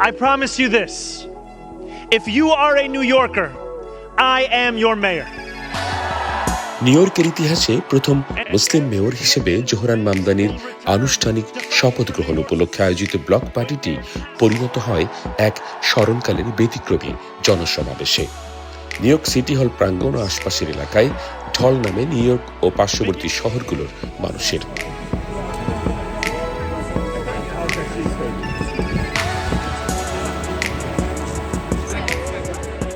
I promise you this. If you are a New Yorker, I am your mayor. New ইয়র্কের ইতিহাসে প্রথম মুসলিম mayor হিসেবে Zohran মামদানির আনুষ্ঠানিক শপথ গ্রহণ উপলক্ষে আয়োজিত ব্লক পার্টিটি পরিণত হয় এক স্মরণকালের ব্যতিক্রমী জনসমাবেশে। নিউ ইয়র্ক সিটি হল প্রাঙ্গণ ও আশপাশের এলাকায় ঢল নামে নিউ ইয়র্ক ও পার্শ্ববর্তী শহরগুলোর মানুষের।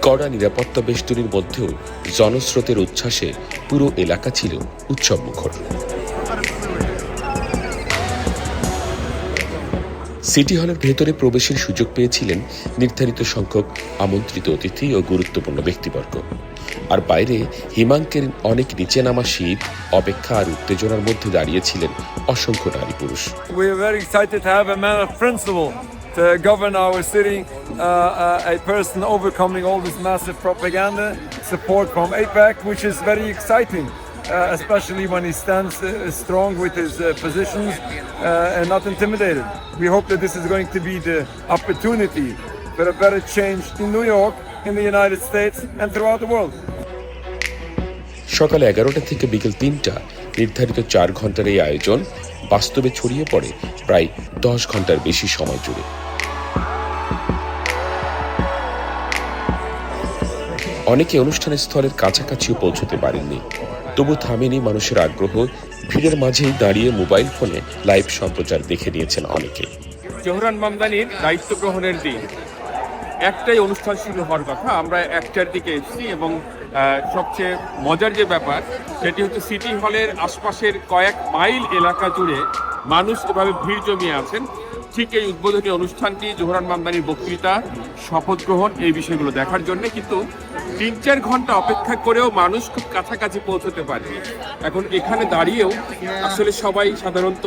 কড়া নিরাপত্তা বেষ্টনীর মধ্যেও জনস্রোতের উচ্ছ্বাসে পুরো এলাকা ছিল উৎসব মুখর সিটি হলের ভেতরে প্রবেশের সুযোগ পেয়েছিলেন নির্ধারিত সংখ্যক আমন্ত্রিত অতিথি ও গুরুত্বপূর্ণ ব্যক্তিবর্গ। আর বাইরে হিমাঙ্কের অনেক নিচে নামা শীত অপেক্ষা আর উত্তেজনার মধ্যে দাঁড়িয়েছিলেন অসংখ্য নারী পুরুষ। a person overcoming all this massive propaganda, support from APAC, which is very exciting, uh, especially when he stands uh, strong with his uh, positions uh, and not intimidated. We hope that this is going to be the opportunity for a better change in New York, in the United States, and throughout the world. সকাল এগারোটা থেকে বিকেল তিনটা নির্ধারিত চার ঘন্টার এই আয়োজন বাস্তবে ছড়িয়ে পড়ে প্রায় দশ ঘন্টার বেশি সময় জুড়ে অনেকে অনুষ্ঠান স্থলের কাছাকাছিও পৌঁছতে পারেননি। তবু থামেনি মানুষের আগ্রহ। ভিড়ের মাঝেই দাঁড়িয়ে মোবাইল ফোনে লাইভ সম্প্রচার দেখে নিয়েছেন অনেকে। জোহরান মামদানির দায়িত্ব গ্রহণের দিন। একটাই অনুষ্ঠান শুরু হওয়ার কথা। আমরা একটার দিকে এসেছি এবং সবচেয়ে মজার যে ব্যাপার, সেটি হচ্ছে সিটি হলের আশপাশের কয়েক মাইল এলাকা জুড়ে মানুষ এভাবে ভিড় জমিয়ে আছেন। ঠিক এই উদ্বোধনী অনুষ্ঠানটি জোহরান মামদানির বক্তৃতা, শপথ গ্রহণ এই বিষয়গুলো দেখার জন্য কিন্তু তিন চার ঘণ্টা অপেক্ষা করেও মানুষ খুব কাছাকাছি পৌঁছতে পারে। এখন এখানে দাঁড়িয়েও আসলে সবাই সাধারণত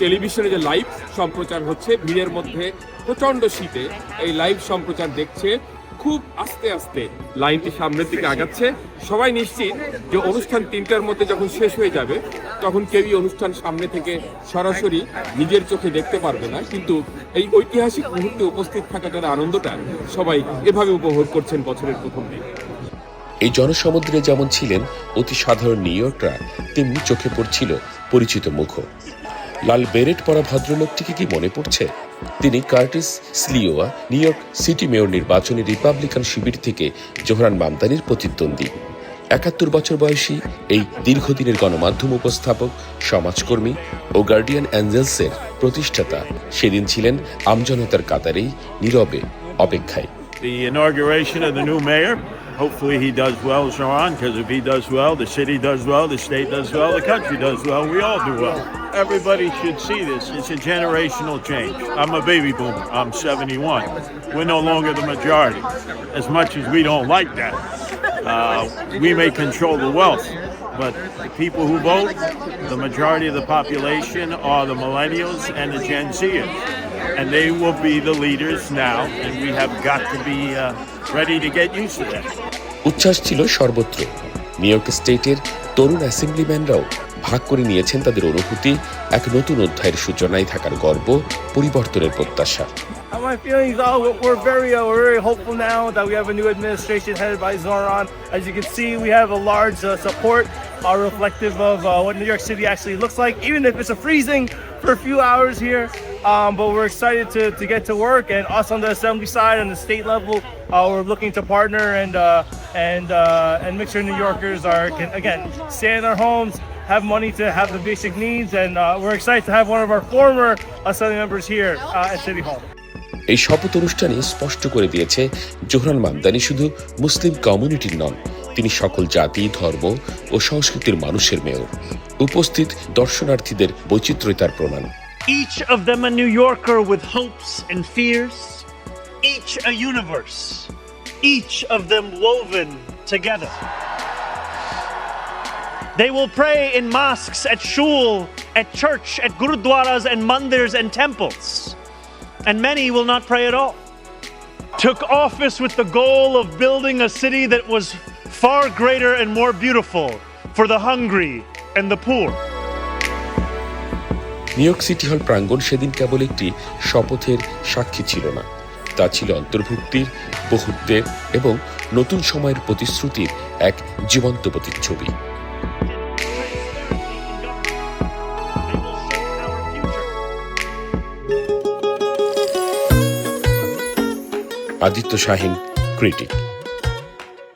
টেলিভিশনে যে লাইভ সম্প্রচার হচ্ছে, ভিড়ের মধ্যে প্রচণ্ড শীতে এই লাইভ সম্প্রচার দেখছে। খুব আস্তে আস্তে লাইনটি সামনের দিকে আগাচ্ছে। সবাই নিশ্চিত যে অনুষ্ঠান তিনটার মধ্যে যখন শেষ হয়ে যাবে, তখন কেউই অনুষ্ঠান সামনে থেকে সরাসরি নিজের চোখে দেখতে পারবে না। কিন্তু এই ঐতিহাসিক মুহূর্তে উপস্থিত থাকাটার আনন্দটা সবাই এভাবে উপভোগ করছেন বছরের প্রথম দিন। এই জনসমুদ্রে যেমন ছিলেন অতি সাধারণ নিউ ইয়র্করা, তেমনি চোখে পড়ছিল পরিচিত মুখ লাল বেরেট পরা ভদ্রলোকটিকে কি মনে পড়ছে? তিনি Curtis Sliwa New York City mayor নির্বাচনে রিপাবলিকান শিবির থেকে জোহরান মামদানির প্রতিদ্বন্দ্বী একাত্তর বছর বয়সী এই দীর্ঘদিনের গণমাধ্যম উপস্থাপক সমাজকর্মী ও গার্ডিয়ান অ্যাঞ্জেলসের প্রতিষ্ঠাতা সেদিন ছিলেন আমজনতার কাতারেই নীরবে অপেক্ষায় the inauguration of the new mayor. Hopefully, he does well, Sharon, because if he does well, the city does well, the state does well, the country does well, we all do well. Everybody should see this. It's a generational change. I'm a baby boomer. I'm 71. We're no longer the majority. As much as we don't like that, uh, we may control the wealth. But the people who vote, the majority of the population are the millennials and the Gen Zers. And they will be the leaders now, and we have got to be uh, ready to get used to that. উচ্ছ্বাস ছিল সর্বত্র new York স্টেটের তরুণ অ্যাসেম্বলিম্যানরাও ভাগ করে নিয়েছেন তাদের অনুভূতি এক নতুন অধ্যায়ের সূচনায় থাকার গর্ব পরিবর্তনের প্রত্যাশা Uh, My feelings are we're- we're very uh, we're very hopeful now that we have a new administration headed by Zoran. As you can see, we have a large uh, support, uh, reflective of uh, what New York City actually looks like, even if it's a freezing for a few hours here. Um, but we're excited to, to get to work, and us on the assembly side, on the state level, uh, we're looking to partner and uh, and uh, and make sure New Yorkers are can again stay in their homes, have money to have the basic needs, and uh, we're excited to have one of our former assembly members here uh, at City Hall. এই শপথ অনুষ্ঠানে স্পষ্ট করে দিয়েছে Zohran Mamdani শুধু মুসলিম কমিউনিটির নন তিনি সকল জাতি ধর্ম ও সংস্কৃতির মানুষের মেয়র উপস্থিত দর্শনার্থীদের বৈচিত্র্যতার প্রমাণ Each of them a New Yorker with hopes and fears, each a universe, each of them woven together. They will pray in mosques, at shul, at church, at gurudwaras and mandirs and temples. And many will not pray at all. Took office with the goal of building a city that was far greater and more beautiful for the hungry and the poor. New York City hall প্রাঙ্গণ সেদিন কেবল একটি শপথের সাক্ষী ছিল না তা ছিল অন্তর্ভুক্তির বহুত্বের এবং নতুন সময়ের প্রতিশ্রুতির এক জীবন্ত প্রতিচ্ছবি আদিত্য শাহিন ক্রিটিক